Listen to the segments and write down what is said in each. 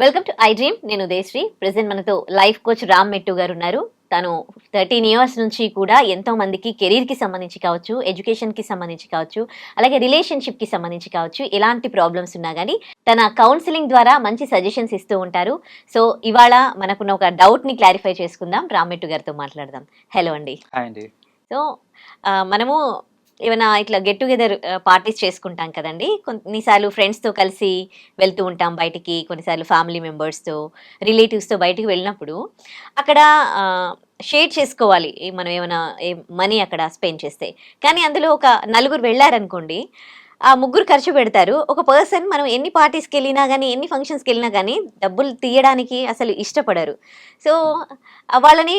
Welcome to I dream నేను Udayashree. Present మనతో life coach Ram Mettu గారు ఉన్నారు. తను థర్టీన్ ఇయర్స్ నుంచి కూడా ఎంతో మందికి కెరీర్కి సంబంధించి కావచ్చు ఎడ్యుకేషన్కి సంబంధించి కావచ్చు అలాగే రిలేషన్షిప్కి సంబంధించి కావచ్చు ఎలాంటి ప్రాబ్లమ్స్ ఉన్నా కానీ తన కౌన్సిలింగ్ ద్వారా మంచి సజెషన్స్ ఇస్తూ ఉంటారు. సో ఇవాళ మనకున్న ఒక డౌట్ని క్లారిఫై చేసుకుందాం. రామ్ మెట్టు గారితో మాట్లాడదాం. హలో అండి. సో మనము ఏమైనా ఇట్లా గెట్ టుగెదర్ పార్టీస్ చేసుకుంటాం కదండి. కొన్నిసార్లు ఫ్రెండ్స్తో కలిసి వెళ్తూ ఉంటాం బయటికి కొన్నిసార్లు ఫ్యామిలీ మెంబర్స్తో రిలేటివ్స్తో బయటికి వెళ్ళినప్పుడు అక్కడ షేర్ చేసుకోవాలి. మనం ఏమైనా మనీ అక్కడ స్పెండ్ చేస్తే. కానీ అందులో ఒక నలుగురు వెళ్ళారనుకోండి ఆ ముగ్గురు ఖర్చు పెడతారు. ఒక పర్సన్ మనం ఎన్ని పార్టీస్కి వెళ్ళినా కానీ ఎన్ని ఫంక్షన్స్కి వెళ్ళినా కానీ డబ్బులు తీయడానికి అసలు ఇష్టపడరు. సో వాళ్ళని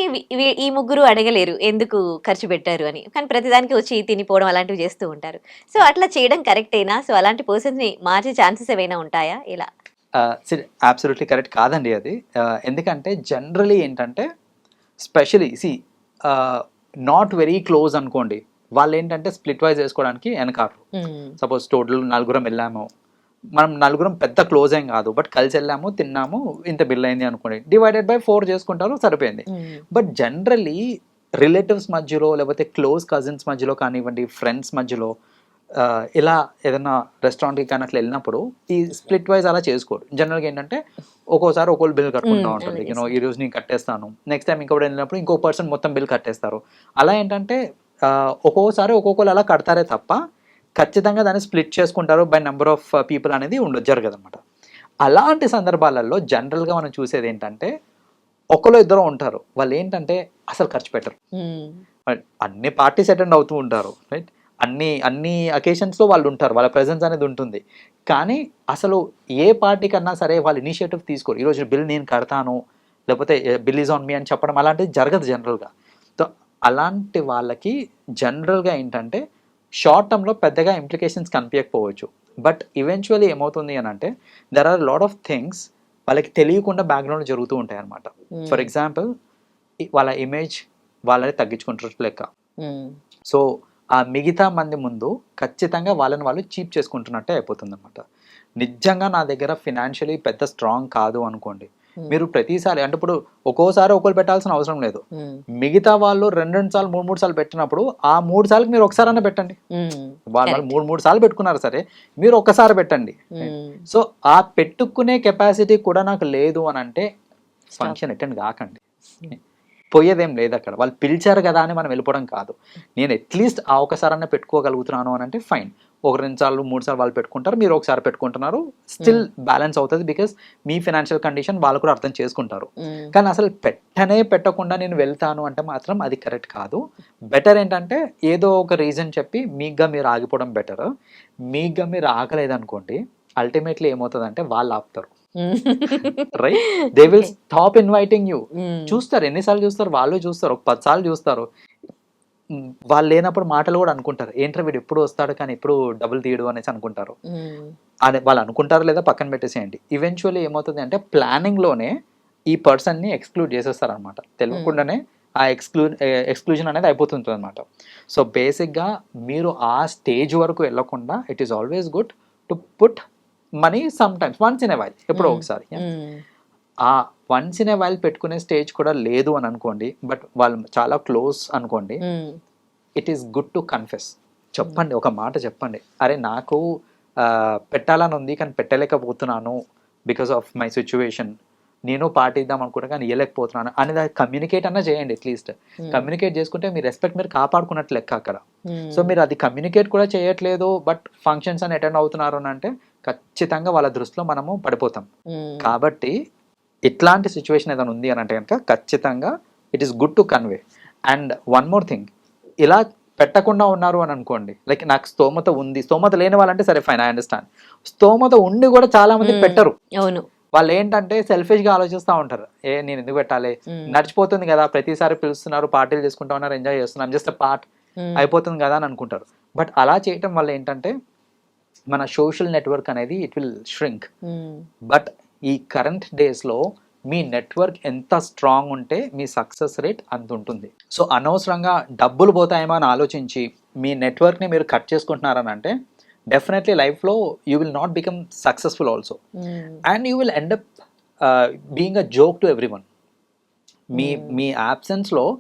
ఈ ముగ్గురు అడగలేరు ఎందుకు ఖర్చు పెట్టారు అని. కానీ ప్రతిదానికి వచ్చి తినిపోవడం అలాంటివి చేస్తూ ఉంటారు. సో అట్లా చేయడం కరెక్టేనా? సో అలాంటి పర్సన్స్ని మార్చే ఛాన్సెస్ ఏమైనా ఉంటాయా? ఇలా. అబ్సల్యూట్లీ కరెక్ట్ కాదండి అది. ఎందుకంటే జనరలీ ఏంటంటే specially see not very close అనుకోండి. వాళ్ళు ఏంటంటే స్ప్లిట్ వైజ్ వేసుకోవడానికి వెనకారు సపోజ్ టోటల్ నలుగురం వెళ్ళాము. మనం నలుగురం పెద్ద క్లోజ్ ఏం కాదు. బట్ కలిసి వెళ్ళాము తిన్నాము ఇంత బిల్ అయింది అనుకోండి. డివైడెడ్ బై ఫోర్ చేసుకుంటారు సరిపోయింది. బట్ జనరలీ రిలేటివ్స్ మధ్యలో లేకపోతే క్లోజ్ కజిన్స్ మధ్యలో కానివ్వండి ఫ్రెండ్స్ మధ్యలో ఇలా ఏదైనా రెస్టారెంట్కి కానీ అట్లా వెళ్ళినప్పుడు ఈ స్ప్లిట్ వైజ్ అలా చేసుకోరు. జనరల్గా ఏంటంటే ఒక్కోసారి ఒక్కోళ్ళు బిల్ కట్టుకుంటూ Mm, ఉంటుంది యూనో ఈ రోజు నేను కట్టేస్తాను. నెక్స్ట్ టైం ఇంకొకటి వెళ్ళినప్పుడు ఇంకో పర్సన్ మొత్తం బిల్ కట్టేస్తారు. అలా ఏంటంటే ఆ, ఒక్కోసారి ఒక్కొక్కరు అలా కడతారే తప్ప ఖచ్చితంగా దాన్ని స్ప్లిట్ చేసుకుంటారు బై నెంబర్ ఆఫ్ పీపుల్ అనేది ఉండదు జరగదు అనమాట అలాంటి సందర్భాలలో జనరల్గా మనం చూసేది ఏంటంటే ఒకరు ఇద్దరు ఉంటారు. వాళ్ళు ఏంటంటే అసలు ఖర్చు పెట్టరు. Right? అన్ని పార్టీస్ అటెండ్ అవుతూ ఉంటారు. రైట్ అన్ని అన్ని అకేషన్స్లో వాళ్ళు ఉంటారు. వాళ్ళ ప్రెజెన్స్ అనేది ఉంటుంది. కానీ అసలు ఏ పార్టీ కన్నా సరే వాళ్ళు ఇనిషియేటివ్ తీసుకోరు. ఈరోజు బిల్ నేను కడతాను లేకపోతే బిల్ ఈజ్ ఆన్ మీ అని చెప్పడం అలాంటిది జరగదు జనరల్గా అలాంటి వాళ్ళకి జనరల్గా ఏంటంటే షార్ట్ టర్మ్లో పెద్దగా ఇంప్లికేషన్స్ కనిపించకపోవచ్చు. బట్ ఈవెన్చువల్లీ ఏమవుతుంది అని అంటే there are lot of things వాళ్ళకి తెలియకుండా బ్యాక్గ్రౌండ్ జరుగుతూ ఉంటాయి అన్నమాట ఫర్ ఎగ్జాంపుల్ వాళ్ళ ఇమేజ్ వాళ్ళని తగ్గించుకుంటారు లెక్క. సో ఆ మిగతా మంది ముందు ఖచ్చితంగా వాళ్ళని వాళ్ళు చీప్ చేసుకుంటున్నట్టే అయిపోతుంది అనమాట నిజంగా నా దగ్గర ఫినాన్షియలీ పెద్ద స్ట్రాంగ్ కాదు అనుకోండి మీరు ప్రతిసారి అంటే ఇప్పుడు ఒక్కోసారి ఒకరు పెట్టాల్సిన అవసరం లేదు. మిగతా వాళ్ళు రెండు రెండు సార్లు మూడు మూడు సార్లు పెట్టినప్పుడు ఆ మూడు సార్లు మీరు ఒకసారైనా పెట్టండి. వాళ్ళు వాళ్ళు. మూడు మూడు సార్లు పెట్టుకున్నారు సరే మీరు ఒక్కసారి పెట్టండి. సో ఆ పెట్టుకునే కెపాసిటీ కూడా నాకు లేదు అని అంటే ఫంక్షన్ అటెండ్ కాకండి. పోయేదేం లేదు అక్కడ. వాళ్ళు పిలిచారు కదా అని మనం వెళ్ళిపోవడం కాదు. నేను అట్లీస్ట్ ఆ ఒకసారన్నా పెట్టుకోగలుగుతున్నాను అని అంటే ఫైన్ ఒక రెండు సార్లు మూడు సార్లు వాళ్ళు పెట్టుకుంటారు మీరు ఒకసారి పెట్టుకుంటున్నారు. స్టిల్ బ్యాలెన్స్ అవుతుంది బికాస్ మీ ఫినాన్షియల్ కండిషన్ వాళ్ళు కూడా అర్థం చేసుకుంటారు. కానీ అసలు పెట్టనే పెట్టకుండా నేను వెళ్తాను అంటే మాత్రం అది కరెక్ట్ కాదు. బెటర్ ఏంటంటే ఏదో ఒక రీజన్ చెప్పి మీగ్గా మీరు ఆగిపోవడం బెటర్ మీగ్గా మీరు ఆగలేదు అనుకోండి అల్టిమేట్లీ ఏమవుతుందంటే వాళ్ళు ఆపుతారు. Right they will stop inviting you చూస్తారు ఎన్నిసార్లు చూస్తారు వాళ్ళు చూస్తారు ఒక పది సార్లు చూస్తారు. వాళ్ళు లేనప్పుడు మాటలు కూడా అనుకుంటారు. ఏంట్రా వీడు ఎప్పుడు వస్తాడు కానీ ఎప్పుడు డబ్బులు తీయడు అనేసి అనుకుంటారు. అదే వాళ్ళు అనుకుంటారు లేదా పక్కన పెట్టేసేయండి. ఈవెన్చువల్లీ ఏమవుతుంది అంటే ప్లానింగ్లోనే ఈ పర్సన్ని ఎక్స్క్లూడ్ చేసేస్తారు అనమాట తెలియకుండానే ఆ ఎక్స్క్లూ ఎక్స్క్లూజన్ అనేది అయిపోతుంది అనమాట సో బేసిక్గా మీరు ఆ స్టేజ్ వరకు వెళ్ళకుండా it is always good to put money sometimes once in a while ఎప్పుడో. ఒకసారి ఆ వన్స్ ఇన్ ఎ వైల్ పెట్టుకునే స్టేజ్ కూడా లేదు అని అనుకోండి బట్ వాళ్ళు చాలా క్లోజ్ అనుకోండి it is good to confess చెప్పండి ఒక మాట చెప్పండి. అరే నాకు పెట్టాలని ఉంది కానీ పెట్టలేకపోతున్నాను బికాస్ ఆఫ్ మై సిచ్యువేషన్ నేను పార్టీ ఇద్దాం అనుకుంటా కానీ ఇవ్వలేకపోతున్నాను అనేది కమ్యూనికేట్ అన్నా చేయండి అట్లీస్ట్ కమ్యూనికేట్ చేసుకుంటే మీ రెస్పెక్ట్ మీరు కాపాడుకున్నట్లు లెక్క అక్కడ. సో మీరు అది కమ్యూనికేట్ కూడా చేయట్లేదు బట్ ఫంక్షన్స్ అని అటెండ్ అవుతున్నారు అని అంటే ఖచ్చితంగా వాళ్ళ దృష్టిలో మనము పడిపోతాం. కాబట్టి ఇట్లాంటి సిచ్యువేషన్ ఏదైనా ఉంది అని అంటే కనుక ఖచ్చితంగా it is good to convey and one more thing ఇలా పెట్టకుండా ఉన్నారు అని అనుకోండి లైక్ నాకు స్తోమత ఉంది స్తోమత లేని వాళ్ళంటే సరే ఫైన్ ఐ అండర్స్టాండ్ స్తోమత ఉండి కూడా చాలా మంది. పెట్టరు అవును వాళ్ళు ఏంటంటే సెల్ఫిష్గా ఆలోచిస్తూ ఉంటారు ఏ నేను ఎందుకు పెట్టాలి. నడిచిపోతుంది కదా ప్రతిసారి పిలుస్తున్నారు పార్టీలు చేసుకుంటా ఉన్నారు ఎంజాయ్ చేస్తున్నారు జస్ట్ పార్ట్. అయిపోతుంది కదా అని అనుకుంటారు బట్ అలా చేయటం వల్ల ఏంటంటే మన సోషల్ నెట్వర్క్ అనేది ఇట్ విల్ ష్రింక్. బట్ ఈ కరెంట్ డేస్లో మీ నెట్వర్క్ ఎంత స్ట్రాంగ్ ఉంటే మీ సక్సెస్ రేట్ అంత ఉంటుంది సో అనవసరంగా డబ్బులు పోతాయేమో అని ఆలోచించి మీ నెట్వర్క్ని మీరు కట్ చేసుకుంటున్నారని అంటే డెఫినెట్లీ లైఫ్లో you will not become successful also. And you will end up being a joke to everyone me Hmm. మీ absence-లో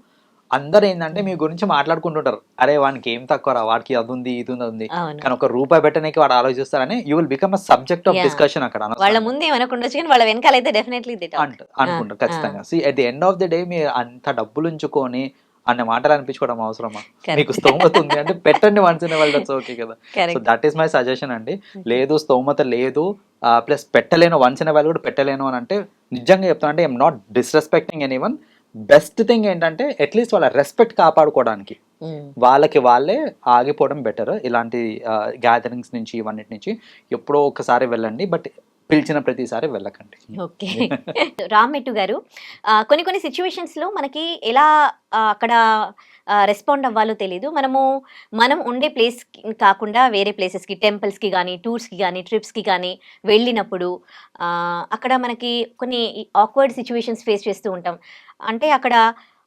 అందరు ఏంటంటే మీ గురించి మాట్లాడుకుంటుంటారు. అరే వానికి ఏం తక్కువ రా వాడికి అది ఉంది ఇది ఉంది అది ఉంది. కానీ ఒక రూపాయి పెట్టడానికి వాడు ఆలోచిస్తారని you will become a subject of. Discussion అక్కడ వాళ్ళ. ముందు ఏమనుకుండొచ్చు కానీ వాళ్ళ వెనకాల అయితే డెఫినెట్లీ అనుకుంటారు ఖచ్చితంగా. See at the end of the day మీరు అంత డబ్బులు ఉంచుకొని అన్న మాటలు అనిపించుకోవడం అవసరమా? మీకు స్తోమత ఉంది అంటే పెట్టండి వన్స్ ఇన్ వాళ్ళు ఓకే కదా. So that is my suggestion అండి. లేదు స్తోమత లేదు ప్లస్ పెట్టలేను వన్స్ ఇన్ వాళ్ళు కూడా పెట్టలేను అని అంటే నిజంగా చెప్తాను అంటే I'm not disrespecting anyone best thing ఏంటంటే అట్లీస్ట్ వాళ్ళ రెస్పెక్ట్ కాపాడుకోవడానికి. వాళ్ళకి వాళ్ళే ఆగిపోవడం బెటర్ ఇలాంటి గ్యాదరింగ్స్ నుంచి ఇవన్నిటి నుంచి ఎప్పుడో ఒకసారి వెళ్ళండి బట్ పిలిచిన ప్రతిసారి వెళ్ళకండి. ఓకే. రామ్మెట్టు గారు కొన్ని కొన్ని situations లో మనకి ఎలా అక్కడ రెస్పాండ్ అవ్వాలో తెలీదు. మనము మనం ఉండే ప్లేస్ కాకుండా వేరే ప్లేసెస్కి టెంపుల్స్కి కానీ టూర్స్కి కానీ ట్రిప్స్కి కానీ వెళ్ళినప్పుడు అక్కడ మనకి కొన్ని ఆక్వర్డ్ సిచ్యువేషన్స్ ఫేస్ చేస్తూ ఉంటాం. అంటే అక్కడ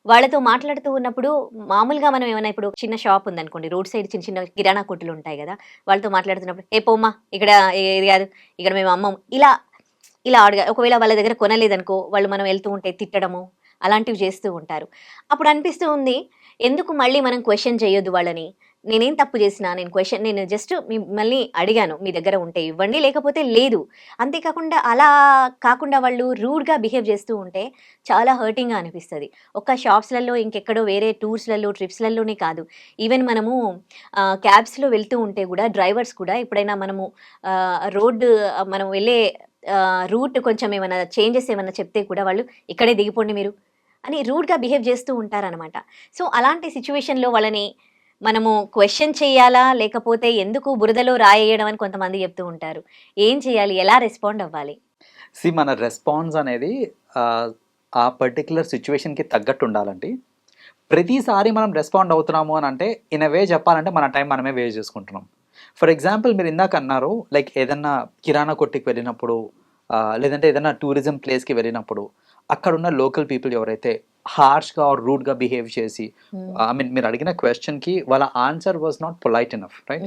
వాళ్ళతో మాట్లాడుతూ ఉన్నప్పుడు మామూలుగా మనం ఏమైనా ఇప్పుడు చిన్న షాప్ ఉందనుకోండి రోడ్ సైడ్ చిన్న చిన్న కిరాణా కొట్టులు ఉంటాయి కదా వాళ్ళతో మాట్లాడుతున్నప్పుడు ఏ పోమ్మా ఇక్కడ ఏది కాదు ఇక్కడ మేము అమ్మం. ఇలా ఇలా అడగ ఒకవేళ వాళ్ళ దగ్గర కొనలేదనుకో వాళ్ళు మనం వెళ్తూ ఉంటే తిట్టడము అలాంటివి చేస్తూ ఉంటారు. అప్పుడు అనిపిస్తూ ఉంది ఎందుకు మళ్ళీ మనం క్వశ్చన్ చేయొద్దు వాళ్ళని? నేనేం తప్పు చేసినా నేను క్వశ్చన్ నేను జస్ట్ మిమ్మల్ని అడిగాను మీ దగ్గర ఉంటే ఇవ్వండి లేకపోతే లేదు. అంతేకాకుండా అలా కాకుండా వాళ్ళు రూడ్గా బిహేవ్ చేస్తూ ఉంటే చాలా హర్టింగ్గా అనిపిస్తుంది. ఒక్క షాప్స్లలో ఇంకెక్కడో వేరే టూర్స్లలో ట్రిప్స్లలోనే కాదు. ఈవెన్ మనము క్యాబ్స్లో వెళ్తూ ఉంటే కూడా డ్రైవర్స్ కూడా ఎప్పుడైనా మనము రోడ్డు మనం వెళ్ళే రూట్ కొంచెం ఏమైనా చేంజెస్ ఏమైనా చెప్తే కూడా వాళ్ళు ఇక్కడే దిగిపోండి మీరు అని రూడ్గా బిహేవ్ చేస్తూ ఉంటారనమాట సో అలాంటి సిచ్యువేషన్లో వాళ్ళని మనము క్వశ్చన్ చేయాలా? లేకపోతే ఎందుకు బురదలో రాయేయడం అని కొంతమంది చెప్తూ ఉంటారు. ఏం చేయాలి? ఎలా రెస్పాండ్ అవ్వాలి? సి మన రెస్పాన్స్ అనేది ఆ, పర్టికులర్ సిచ్యువేషన్కి తగ్గట్టు ఉండాలండి. ప్రతిసారి మనం రెస్పాండ్ అవుతున్నాము అని అంటే ఇన్ వే చెప్పాలంటే మన టైం మనమే వేస్ట్ చేసుకుంటున్నాం. ఫర్ ఎగ్జాంపుల్ మీరు ఇందాక అన్నారు లైక్ ఏదన్నా కిరాణా కొట్టుకి వెళ్ళినప్పుడు లేదంటే ఏదైనా టూరిజం ప్లేస్కి వెళ్ళినప్పుడు అక్కడ ఉన్న లోకల్ పీపుల్ ఎవరైతే హార్ష్గా ఆర్ రూడ్గా బిహేవ్ చేసి ఐ మీన్ మీరు అడిగిన క్వశ్చన్కి వాళ్ళ answer was not polite enough right?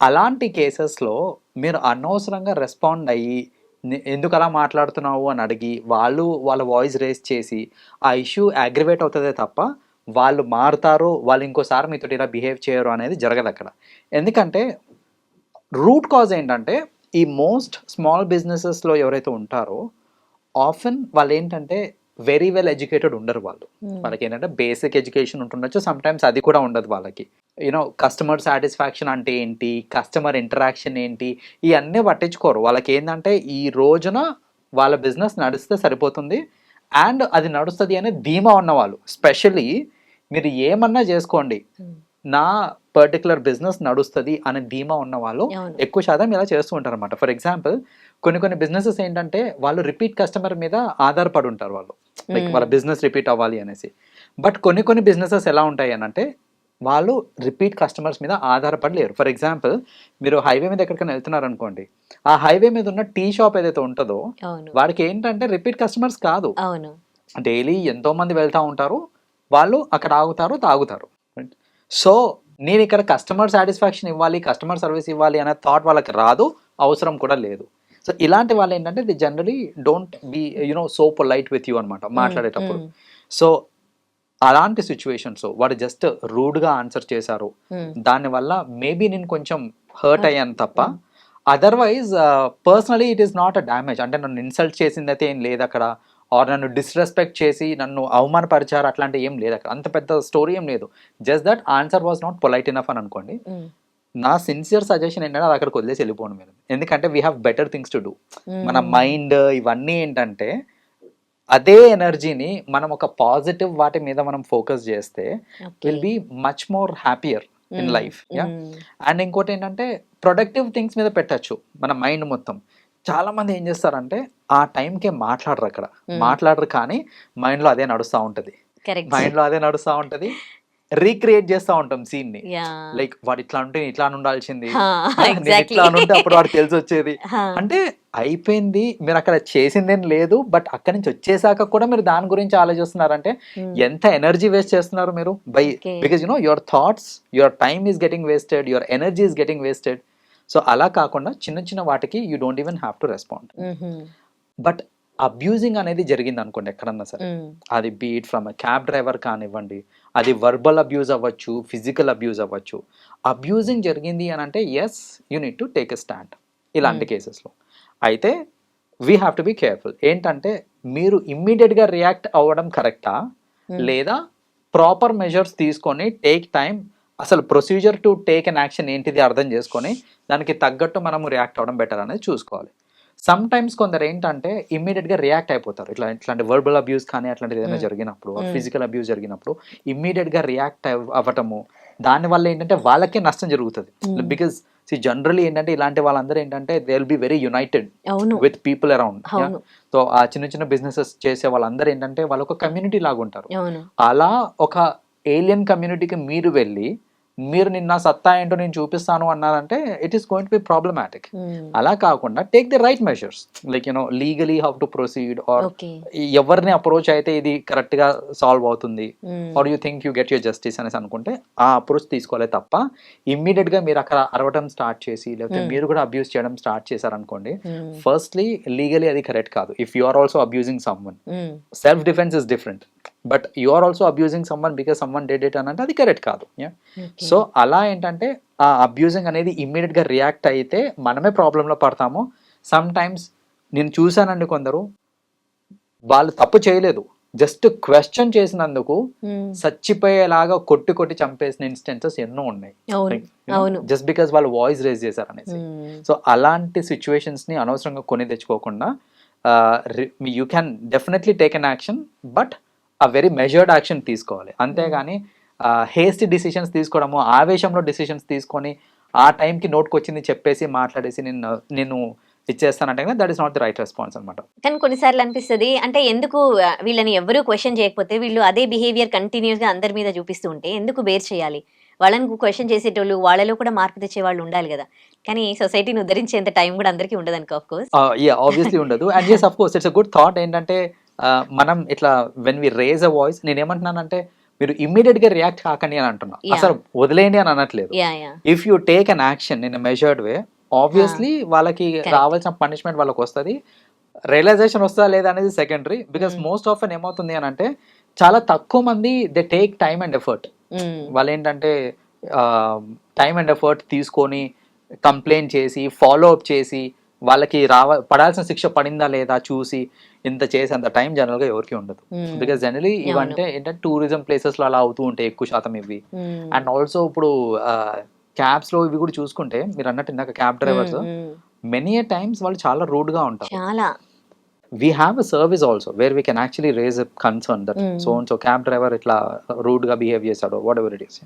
అలాంటి కేసెస్లో మీరు అనవసరంగా రెస్పాండ్ అయ్యి "ని- ఎందుకు అలా మాట్లాడుతున్నావు? అని అడిగి వాళ్ళు వాళ్ళ వాయిస్ రేస్ చేసి ఆ ఇష్యూ అగ్రివేట్ అవుతుందే తప్ప వాళ్ళు మారుతారు వాళ్ళు ఇంకోసారి మీతో ఇలా బిహేవ్ చేయరు అనేది జరగదు అక్కడ. ఎందుకంటే రూట్ కాజ్ ఏంటంటే ఈ మోస్ట్ స్మాల్ బిజినెసెస్లో ఎవరైతే ఉంటారో ఆఫెన్ వాళ్ళు ఏంటంటే వెరీ వెల్ ఎడ్యుకేటెడ్ ఉండరు వాళ్ళు. వాళ్ళకి ఏంటంటే బేసిక్ ఎడ్యుకేషన్ ఉంటుండొచ్చు సమ్ టైమ్స్ అది కూడా ఉండదు వాళ్ళకి. యూనో కస్టమర్ సాటిస్ఫాక్షన్ అంటే ఏంటి? కస్టమర్ ఇంటరాక్షన్ ఏంటి? ఇవన్నీ పట్టించుకోరు. వాళ్ళకి ఏంటంటే ఈ రోజున వాళ్ళ బిజినెస్ నడిస్తే సరిపోతుంది అండ్ అది నడుస్తుంది అనే ధీమా ఉన్నవాళ్ళు. స్పెషల్లీ మీరు ఏమన్నా చేసుకోండి నా పర్టికులర్ బిజినెస్ నడుస్తుంది అనే ధీమా ఉన్న వాళ్ళు ఎక్కువ శాతం ఇలా చేస్తూ ఉంటారు అనమాట ఫర్ ఎగ్జాంపుల్ కొన్ని కొన్ని బిజినెసెస్ ఏంటంటే వాళ్ళు రిపీట్ కస్టమర్ మీద ఆధారపడి ఉంటారు వాళ్ళు. Like Mm. వాళ్ళ బిజినెస్ రిపీట్ అవ్వాలి అనేసి. బట్ కొన్ని కొన్ని బిజినెసెస్ ఎలా ఉంటాయి అని అంటే వాళ్ళు రిపీట్ కస్టమర్స్ మీద ఆధారపడి లేరు. ఫర్ ఎగ్జాంపుల్ మీరు హైవే మీద ఎక్కడికైనా వెళ్తున్నారు అనుకోండి ఆ హైవే మీద ఉన్న టీ షాప్ ఏదైతే ఉంటుందో వాడికి ఏంటంటే రిపీట్ కస్టమర్స్ కాదు. అవును. డైలీ ఎంతో మంది వెళ్తూ ఉంటారు వాళ్ళు అక్కడ ఆగుతారు తాగుతారు. సో నేను ఇక్కడ కస్టమర్ సాటిస్ఫాక్షన్ ఇవ్వాలి కస్టమర్ సర్వీస్ ఇవ్వాలి అనే థాట్ వాళ్ళకి రాదు అవసరం కూడా లేదు. సో ఇలాంటి వాళ్ళు ఏంటంటే they generally don't be you know so polite with you అనమాట మాట్లాడేటప్పుడు. సో అలాంటి సిచ్యువేషన్స్ వాడు జస్ట్ రూడ్గా ఆన్సర్ చేశారు. ఉమ్, దానివల్ల మేబీ నేను కొంచెం హర్ట్ Hmm. అయ్యాను తప్ప. Otherwise personally it is not a damage అంటే నన్ను ఇన్సల్ట్ చేసింది అయితే ఏం లేదు అక్కడ ఆర్ నన్ను డిస్రెస్పెక్ట్ చేసి నన్ను అవమానపరిచారు అట్లాంటి ఏం లేదు అక్కడ. అంత పెద్ద స్టోరీ ఏం లేదు. Just that answer was not polite enough అని అనుకోండి నా సిన్సియర్ సజెషన్ ఏంటంటే అది అక్కడికి వదిలేసి వెళ్ళిపోవడం మీద ఎందుకంటే we have better things to do మన మైండ్ ఇవన్నీ ఏంటంటే అదే ఎనర్జీని మనం ఒక పాజిటివ్ వాటి మీద మనం ఫోకస్ చేస్తే. Will be much more happier in life and ఇంకోటి ఏంటంటే ప్రొడక్టివ్ థింగ్స్ మీద పెట్టచ్చు మన మైండ్ మొత్తం. చాలా మంది ఏం చేస్తారంటే ఆ టైంకే మాట్లాడరు అక్కడ. Hmm. మాట్లాడరు కానీ మైండ్లో అదే నడుస్తూ ఉంటుంది. మైండ్లో అదే నడుస్తూ ఉంటుంది. రీక్రియేట్ చేస్తూ ఉంటాం సీన్ని. లైక్ వాడు ఇట్లా ఉంటే ఇట్లా ఉండాల్సింది. ఇట్లా ఉంటే అప్పుడు వాడు తెలిసి వచ్చేది అంటే అయిపోయింది. మీరు అక్కడ చేసిందేం లేదు. బట్ అక్కడి నుంచి వచ్చేసాక కూడా మీరు దాని గురించి ఆలోచిస్తున్నారంటే ఉమ్, ఎంత ఎనర్జీ వేస్ట్ చేస్తున్నారు మీరు? Bye. Because you know your thoughts your time is getting wasted your energy is getting wasted so అలా కాకుండా చిన్న చిన్న వాటికి you don't even have to respond but abusing అనేది జరిగింది అనుకోండి ఎక్కడన్నా సరే. ఉమ్, అది బీట్ ఫ్రమ్ క్యాబ్ డ్రైవర్ కానివ్వండి అది వర్బల్ అబ్యూజ్ అవ్వచ్చు ఫిజికల్ అబ్యూజ్ అవ్వచ్చు. అబ్యూజింగ్ జరిగింది అని అంటే yes you need to take a stand ఇలాంటి కేసెస్లో అయితే we have to be careful ఏంటంటే మీరు ఇమ్మీడియట్గా రియాక్ట్ అవ్వడం కరెక్టా Hmm. లేదా ప్రాపర్ మెజర్స్ తీసుకొని టేక్ టైం అసలు procedure to take an action ఏంటిది అర్థం చేసుకొని దానికి తగ్గట్టు మనము రియాక్ట్ అవ్వడం బెటర్ అనేది చూసుకోవాలి. సమ్ టైమ్స్ కొందరు ఏంటంటే immediate గా రియాక్ట్ అయిపోతారు. ఇట్లా ఇట్లాంటి వర్బల్ అబ్యూస్ కానీ అట్లాంటిది ఏదైనా. జరిగినప్పుడు. ఫిజికల్ అబ్యూస్ జరిగినప్పుడు immediate గా రియాక్ట్ అవ్వటము దానివల్ల ఏంటంటే వాళ్ళకే నష్టం జరుగుతుంది. బికాస్ సి జనరలీ ఏంటంటే ఇలాంటి వాళ్ళందరూ ఏంటంటే they will be very united with people around so ఆ చిన్న చిన్న బిజినెసెస్ చేసే వాళ్ళందరూ ఏంటంటే వాళ్ళు ఒక కమ్యూనిటీ లాగా ఉంటారు అలా ఒక ఏలియన్ కమ్యూనిటీకి మీరు వెళ్ళి మీరు నిన్న సత్తా ఏంటో నేను చూపిస్తాను అన్నారంటే it is going to be problematic అలా కాకుండా take the right measures like you know legally how to proceed or ఎవరిని అప్రోచ్ అయితే ఇది కరెక్ట్గా సాల్వ్ అవుతుంది or you think you get your justice అనేసి అనుకుంటే ఆ అప్రోచ్ తీసుకోవాలి తప్ప ఇమ్మీడియట్గా మీరు అక్కడ అరవడం స్టార్ట్ చేసి లేకపోతే Hmm. మీరు కూడా అబ్యూస్ చేయడం స్టార్ట్ చేశారనుకోండి ఫస్ట్లీ లీగలీ అది కరెక్ట్ కాదు. If you are also abusing someone um, self defence is different but you are also abusing someone because someone did it అని అంటే అది కరెక్ట్ కాదు. సో అలా ఏంటంటే ఆ అబ్యూజింగ్ అనేది ఇమ్మీడియట్గా రియాక్ట్ అయితే మనమే problem లో పడతాము. సమ్ టైమ్స్ నేను చూశానండి కొందరు వాళ్ళు తప్పు చేయలేదు. జస్ట్ క్వశ్చన్ చేసినందుకు ఉమ్, చచ్చిపోయేలాగా కొట్టి కొట్టి చంపేసిన ఇన్స్టెన్సెస్ ఎన్నో ఉన్నాయి. జస్ట్ బికాస్ వాళ్ళు వాయిస్ రేజ్ చేశారు అనేసి. సో అలాంటి సిచ్యువేషన్స్ని అనవసరంగా కొని తెచ్చుకోకుండా you can definitely take an action but a very measured action తీసుకోవాలి. అంతేగాని హేస్టీ డిసిషన్స్ తీసుకోవడము ఆవేశంలో డిసిషన్స్ తీసుకొని ఆ టైంకి నోట్కి వచ్చింది చెప్పేసి మాట్లాడేసి నేను నేను ఇచ్చేస్తానంటే that is not the right response అనమాట కానీ కొన్నిసార్లు అనిపిస్తుంది అంటే ఎందుకు వీళ్ళని ఎవరు క్వశ్చన్ చేయకపోతే వీళ్ళు అదే బిహేవియర్ కంటిన్యూస్గా అందరి మీద చూపిస్తూ ఉంటే ఎందుకు బేర్ చేయాలి? వాళ్ళని క్వశ్చన్ చేసేటోళ్ళు వాళ్ళలో కూడా మార్పు తెచ్చే వాళ్ళు ఉండాలి కదా. కానీ సొసైటీని ఉద్ధరించేంత టైం కూడా అందరికీ ఉండదు అనుకో ఆఫ్ కోర్స్ యా ఆబ్వియస్లీ ఉండదు. And of course it's a good thought ఏంటంటే మనం ఇట్లా when we raise a voice నేను ఏమంటున్నానంటే మీరు ఇమ్మీడియట్గా రియాక్ట్ కాకండి అని అంటున్నా. Yeah. అసలు వదిలేయండి అని అనట్లేదు. If you take an action in measured way obviously వాళ్ళకి. రావాల్సిన పనిష్మెంట్ వాళ్ళకి వస్తుంది. రియలైజేషన్ వస్తుందా లేదా అనేది సెకండరీ బికాస్. మోస్ట్ ఆఫ్ ఏమవుతుంది అని అంటే చాలా తక్కువ మంది they take time and effort వాళ్ళు ఏంటంటే టైం అండ్ ఎఫర్ట్ తీసుకొని కంప్లైంట్ చేసి ఫాలో అప్ చేసి వాళ్ళకి రావ పడాల్సిన శిక్ష పడిందా లేదా చూసి ఇంత చేసి అంత టైం జనరల్గా ఎవరికి ఉండదు. బికాస్ జనరలీ ఇవంటే ఏంటంటే టూరిజం ప్లేసెస్లో అలా అవుతూ ఉంటాయి ఎక్కువ శాతం ఇవి. అండ్ ఆల్సో ఇప్పుడు క్యాబ్స్లో ఇవి కూడా చూసుకుంటే మీరు అన్నట్టు ఇందాక క్యాబ్ డ్రైవర్స్ మెనీ టైమ్స్ వాళ్ళు చాలా రూడ్గా ఉంటారు. చాలా. We have a service also where we can actually raise a concern that. So so cab driver ఇట్లా రూడ్గా బిహేవ్ చేశాడు whatever it is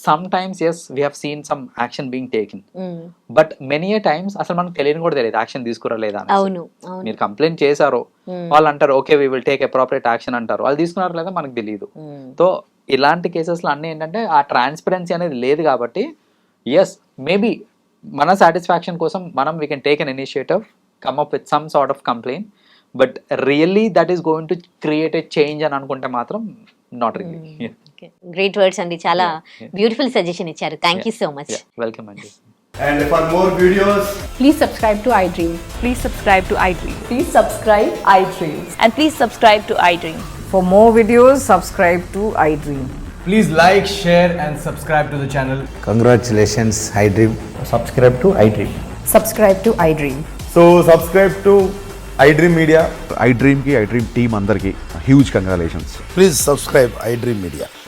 some times yes we have seen some action being taken but many times అసలు మనకు తెలియని కూడా తెలియదు action తీసుకురా లేదా అనేసి. అవును మీరు కంప్లైంట్ చేశారు ఉమ్, వాళ్ళు అంటారు okay we will take appropriate action అంటారు. వాళ్ళు తీసుకున్నారో లేదా మనకు తెలియదు ఉమ్, సో ఇలాంటి కేసెస్లో అన్నీ ఏంటంటే ఆ ట్రాన్స్పరెన్సీ అనేది లేదు కాబట్టి ఎస్ మేబీ మన సాటిస్ఫాక్షన్ కోసం మనం we can take an initiative come up with some sort of complaint but really that is going to create a change అని అనుకుంటే మాత్రం నాట్ రియల్లీ గ్రేట్ వర్డ్స్ అండి చాలా. బ్యూటిఫుల్ సజెషన్ ఇచ్చారు thank you so much welcome అండి And for more videos, Please subscribe to iDream. Please subscribe to iDream. Please subscribe iDream. And please subscribe to iDream. For more videos, subscribe to iDream. please like, share, and subscribe to the channel. Congratulations, iDream. Subscribe to iDream. Subscribe to iDream. So, subscribe to iDream Media. ఐ డ్రీమ్కి iDream team అందరికీ huge congratulations Please subscribe iDream